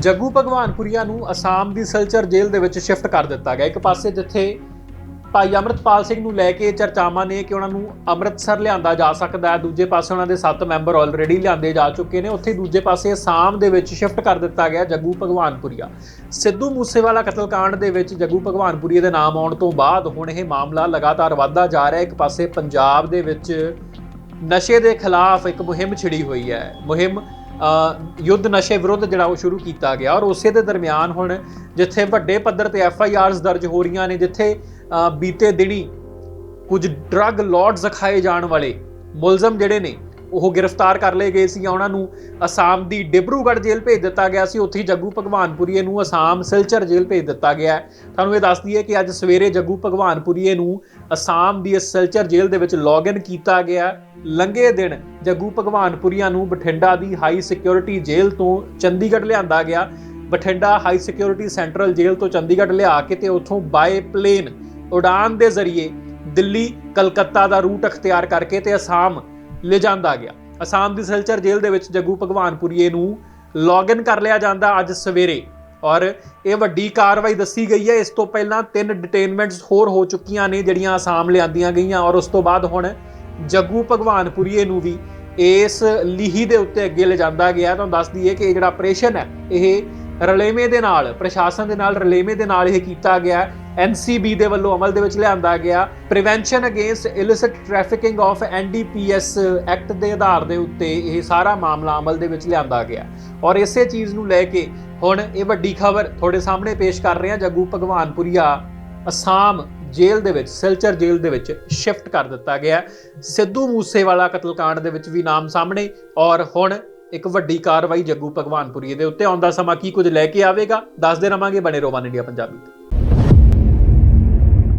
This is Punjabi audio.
ਜੱਗੂ ਭਗਵਾਨਪੁਰੀਆ ਨੂੰ ਅਸਾਮ ਦੀ ਸਿਲਚਰ ਜੇਲ੍ਹ ਦੇ ਵਿੱਚ ਸ਼ਿਫਟ ਕਰ ਦਿੱਤਾ ਗਿਆ। ਇੱਕ ਪਾਸੇ ਜਿੱਥੇ ਭਾਈ ਅਮਰਤਪਾਲ ਸਿੰਘ ਨੂੰ ਲੈ ਕੇ ਚਰਚਾਵਾਂ ਨੇ ਕਿ ਉਹਨਾਂ ਨੂੰ ਅੰਮ੍ਰਿਤਸਰ ਲਿਆਂਦਾ ਜਾ ਸਕਦਾ ਹੈ। ਦੂਜੇ ਪਾਸੇ ਉਹਨਾਂ ਦੇ 7 ਮੈਂਬਰ ਆਲਰੇਡੀ ਲਿਆਂਦੇ ਜਾ ਚੁੱਕੇ ਨੇ। ਉੱਥੇ ਦੂਜੇ ਪਾਸੇ ਅਸਾਮ ਦੇ ਵਿੱਚ ਸ਼ਿਫਟ ਕਰ ਦਿੱਤਾ ਗਿਆ ਜੱਗੂ ਭਗਵਾਨਪੁਰੀਆ। ਸਿੱਧੂ ਮੂਸੇਵਾਲਾ ਕਤਲकांड ਦੇ ਵਿੱਚ ਜੱਗੂ ਭਗਵਾਨਪੁਰੀਆ ਦੇ ਨਾਮ ਆਉਣ ਤੋਂ ਬਾਅਦ ਹੁਣ ਇਹ ਮਾਮਲਾ ਲਗਾਤਾਰ ਵਧਦਾ ਜਾ ਰਿਹਾ ਹੈ। ਇੱਕ ਪਾਸੇ ਪੰਜਾਬ ਦੇ ਵਿੱਚ ਨਸ਼ੇ ਦੇ ਖਿਲਾਫ ਇੱਕ ਮੁਹਿੰਮ ਛਿੜੀ ਹੋਈ ਹੈ। ਮੁਹਿੰਮ ਯੁੱਧ ਨਸ਼ੇ ਵਿਰੁੱਧ ਜਿਹੜਾ ਉਹ ਸ਼ੁਰੂ ਕੀਤਾ ਗਿਆ ਔਰ ਉਸੇ ਦੇ ਦਰਮਿਆਨ ਹੁਣ ਜਿੱਥੇ ਵੱਡੇ ਪੱਧਰ ਤੇ ਐਫ ਆਈ ਆਰਸ ਦਰਜ ਹੋ ਰਹੀਆਂ ਨੇ, ਜਿੱਥੇ ਬੀਤੇ ਦਿਨੀ ਕੁਝ ਡਰੱਗ ਲਾਰਡਸ ਖਾਏ ਜਾਣ ਵਾਲੇ ਮੁਲਜ਼ਮ ਜਿਹੜੇ ਨੇ ਉਹ ਗ੍ਰਿਫਤਾਰ ਕਰ ਲਏ ਗਏ ਸੀ, ਉਹਨਾਂ ਨੂੰ ਅਸਾਮ ਦੀ ਡਿਬਰੂਗੜ੍ਹ ਜੇਲ੍ਹ ਭੇਜ ਦਿੱਤਾ ਗਿਆ ਸੀ, ਉੱਥੇ ਹੀ ਜੱਗੂ ਭਗਵਾਨਪੁਰੀਏ ਨੂੰ ਅਸਾਮ ਸਿਲਚਰ ਜੇਲ੍ਹ ਭੇਜ ਦਿੱਤਾ ਗਿਆ ਤੁਹਾਨੂੰ ਇਹ ਦੱਸ ਦਈਏ ਕਿ ਅੱਜ ਸਵੇਰੇ ਜੱਗੂ ਭਗਵਾਨਪੁਰੀਏ ਨੂੰ ਅਸਾਮ ਦੀ ਇਸ ਸਿਲਚਰ ਜੇਲ੍ਹ ਦੇ ਵਿੱਚ ਲੌਗਇਨ ਕੀਤਾ ਗਿਆ ਲੰਘੇ ਦਿਨ ਜੱਗੂ ਭਗਵਾਨਪੁਰੀਆ ਨੂੰ ਬਠਿੰਡਾ ਦੀ ਹਾਈ ਸਿਕਿਉਰਿਟੀ ਜੇਲ੍ਹ ਤੋਂ ਚੰਡੀਗੜ੍ਹ ਲਿਆਂਦਾ ਗਿਆ। ਬਠਿੰਡਾ ਹਾਈ ਸਿਕਿਉਰਿਟੀ ਸੈਂਟਰਲ ਜੇਲ੍ਹ ਤੋਂ ਚੰਡੀਗੜ੍ਹ ਲਿਆ ਕੇ ਤੇ ਉੱਥੋਂ ਬਾਏ ਪਲੇਨ ਉਡਾਨ ਦੇ ਜ਼ਰੀਏ ਦਿੱਲੀ, ਕਲਕੱਤਾ ਦਾ ਰੂਟ ਅਖਤਿਆਰ ਕਰਕੇ ਤੇ ਅਸਾਮ ਲਿਜਾਂਦਾ ਗਿਆ। ਅਸਾਮ ਦੀ ਸਿਲਚਰ ਜੇਲ੍ਹ ਦੇ ਵਿੱਚ ਜੱਗੂ ਭਗਵਾਨਪੁਰੀਏ ਨੂੰ ਲੌਗਇਨ ਕਰ ਲਿਆ ਜਾਂਦਾ ਅੱਜ ਸਵੇਰੇ। ਔਰ ਇਹ ਵੱਡੀ ਕਾਰਵਾਈ ਦੱਸੀ ਗਈ ਹੈ। ਇਸ ਤੋਂ ਪਹਿਲਾਂ ਤਿੰਨ ਡਿਟੇਨਮੈਂਟਸ ਹੋਰ ਹੋ ਚੁੱਕੀਆਂ ਨੇ, ਜਿਹੜੀਆਂ ਅਸਾਮ ਲਿਆਂਦੀਆਂ ਗਈਆਂ। ਔਰ ਉਸ ਤੋਂ ਬਾਅਦ ਹੁਣ ਜੱਗੂ ਭਗਵਾਨਪੁਰੀਏ ਨੂੰ ਵੀ ਇਸ ਲੀਹੀ ਦੇ ਉੱਤੇ ਅੱਗੇ ਲਿਜਾਂਦਾ ਗਿਆ। ਤੁਹਾਨੂੰ ਦੱਸ ਦਈਏ ਕਿ ਇਹ ਜਿਹੜਾ ਆਪਰੇਸ਼ਨ ਹੈ, ਇਹ ਰਲੇਵੇਂ ਦੇ ਨਾਲ, ਪ੍ਰਸ਼ਾਸਨ ਦੇ ਨਾਲ, ਰਲੇਵੇਂ ਦੇ ਨਾਲ ਇਹ ਕੀਤਾ ਗਿਆ। ਐਨਸੀਬੀ ਦੇ ਵੱਲੋਂ ਅਮਲ ਦੇ ਵਿੱਚ ਲਿਆਂਦਾ ਗਿਆ। Prevention against illicit trafficking of NDPS act ਦੇ ਆਧਾਰ ਦੇ ਉੱਤੇ ਇਹ ਸਾਰਾ ਮਾਮਲਾ ਅਮਲ ਦੇ ਵਿੱਚ ਲਿਆਂਦਾ ਗਿਆ। ਔਰ ਇਸੇ ਚੀਜ਼ ਨੂੰ ਲੈ ਕੇ ਹੁਣ ਇਹ ਵੱਡੀ ਖਬਰ ਤੁਹਾਡੇ ਸਾਹਮਣੇ ਪੇਸ਼ ਕਰ ਰਹੇ ਹਾਂ, ਜੱਗੂ ਭਗਵਾਨਪੁਰੀਆ ਅਸਾਮ ਜੇਲ੍ਹ ਦੇ ਵਿੱਚ, ਸਿਲਚਰ ਜੇਲ੍ਹ ਦੇ ਵਿੱਚ ਸ਼ਿਫਟ ਕਰ ਦਿੱਤਾ ਗਿਆ। ਸਿੱਧੂ ਮੂਸੇਵਾਲਾ ਕਤਲकांड ਦੇ ਵਿੱਚ ਵੀ ਨਾਮ ਸਾਹਮਣੇ ਔਰ ਹੁਣ ਇੱਕ ਵੱਡੀ ਕਾਰਵਾਈ ਜੱਗੂ ਭਗਵਾਨਪੁਰੀਏ ਦੇ ਉੱਤੇ ਆਉਂਦਾ ਸਮਾਂ ਕੀ ਕੁਝ ਲੈ ਕੇ ਆਵੇਗਾ? ਦੱਸਦੇ ਰਵਾਂਗੇ ਬਣੇ ਰੋਵਾਨ ਇੰਡੀਆ ਪੰਜਾਬੀ ਤੇ।